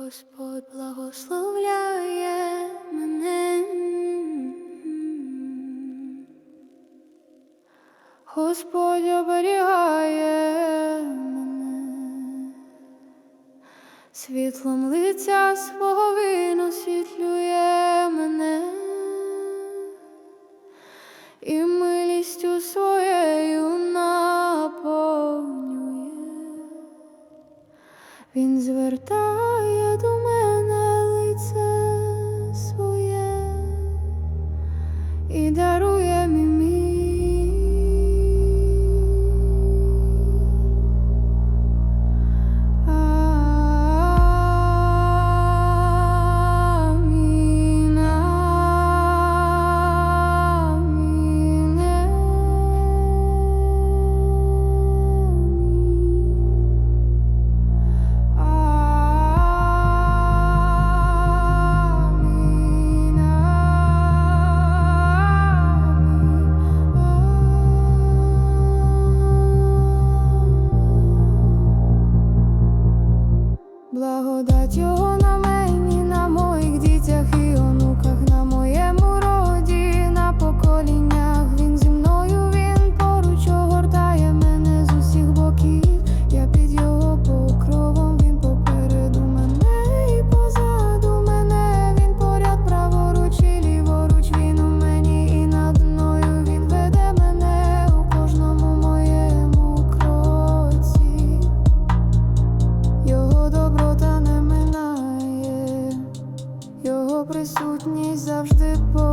Господь благословляє мене, Господь оберігає мене, світлом лиця свого він освітлює мене. І милістю своєю наповнює, він звертає. You. da that you want кожній завжди по.